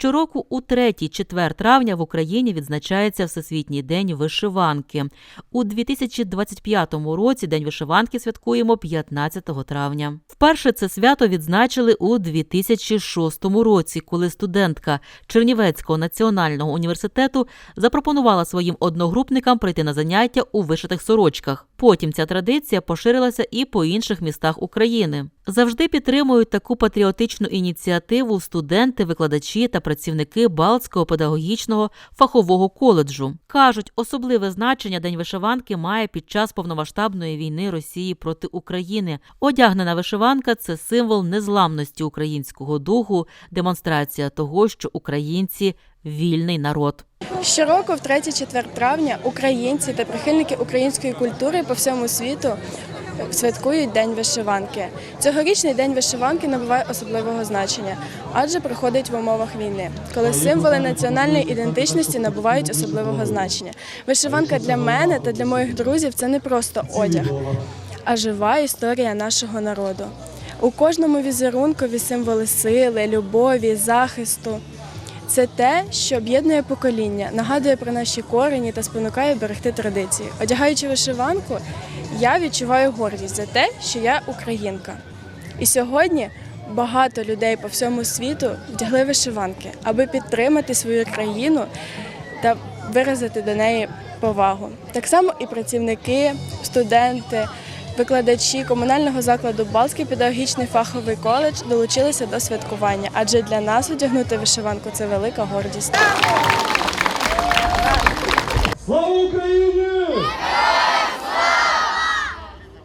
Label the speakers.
Speaker 1: Щороку у 3-4 травня в Україні відзначається Всесвітній день вишиванки. У 2025 році День вишиванки святкуємо 15 травня. Вперше це свято відзначили у 2006 році, коли студентка Чернівецького національного університету запропонувала своїм одногрупникам прийти на заняття у вишитих сорочках. Потім ця традиція поширилася і по інших містах України. Завжди підтримують таку патріотичну ініціативу студенти, викладачі та працівники Балтського педагогічного фахового коледжу. Кажуть, особливе значення День вишиванки має під час повномасштабної війни Росії проти України. Одягнена вишиванка це символ незламності українського духу, демонстрація того, що українці вільний народ.
Speaker 2: Щороку, в 3-4 травня, українці та прихильники української культури по всьому світу святкують День вишиванки. Цьогорічний день вишиванки набуває особливого значення, адже проходить в умовах війни, коли символи національної ідентичності набувають особливого значення. Вишиванка для мене та для моїх друзів це не просто одяг, а жива історія нашого народу. У кожному візерункові символи сили, любові, захисту. Це те, що об'єднує покоління, нагадує про наші корені та спонукає берегти традиції. Одягаючи вишиванку, я відчуваю гордість за те, що я українка. І сьогодні багато людей по всьому світу вдягли вишиванки, аби підтримати свою країну та виразити до неї повагу. Так само і працівники, студенти, викладачі комунального закладу Балтський педагогічний фаховий коледж долучилися до святкування, адже для нас одягнути вишиванку це велика гордість.
Speaker 3: Слава Україні!